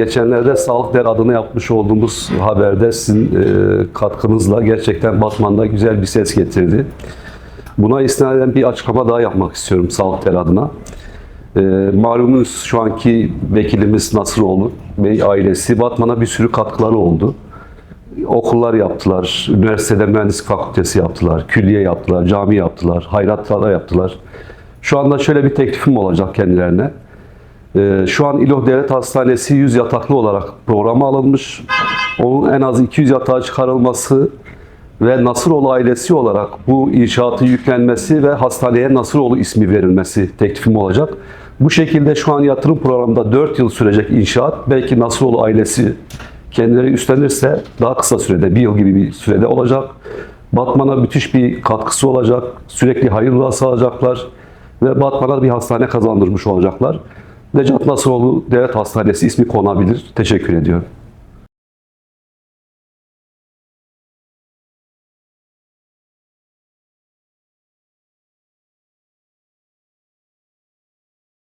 Geçenlerde Sağlık Der adına yapmış olduğumuz haberde sizin e, katkınızla gerçekten Batman'da güzel bir ses getirdi. Buna istinaden bir açıklama daha yapmak istiyorum Sağlık Der adına. E, malumunuz şu anki vekilimiz Nasıroğlu Bey ailesi Batman'a bir sürü katkıları oldu. Okullar yaptılar, üniversitede mühendislik fakültesi yaptılar, külliye yaptılar, cami yaptılar, hayratlara yaptılar. Şu anda şöyle bir teklifim olacak kendilerine. Ee, Şu an İloh Devlet Hastanesi 100 yataklı olarak programa alınmış. Onun en az 200 yatağa çıkarılması ve Nasıroğlu ailesi olarak bu inşaatı yüklenmesi ve hastaneye Nasıroğlu ismi verilmesi teklifim olacak. Bu şekilde şu an yatırım programında 4 yıl sürecek inşaat belki Nasıroğlu ailesi kendileri üstlenirse daha kısa sürede, bir yıl gibi bir sürede olacak. Batman'a müthiş bir katkısı olacak. Sürekli hayırlı sağlayacaklar ve Batman'a bir hastane kazandırmış olacaklar. Necat Nasıroğlu Devlet Hastanesi ismi konabilir. Teşekkür ediyorum.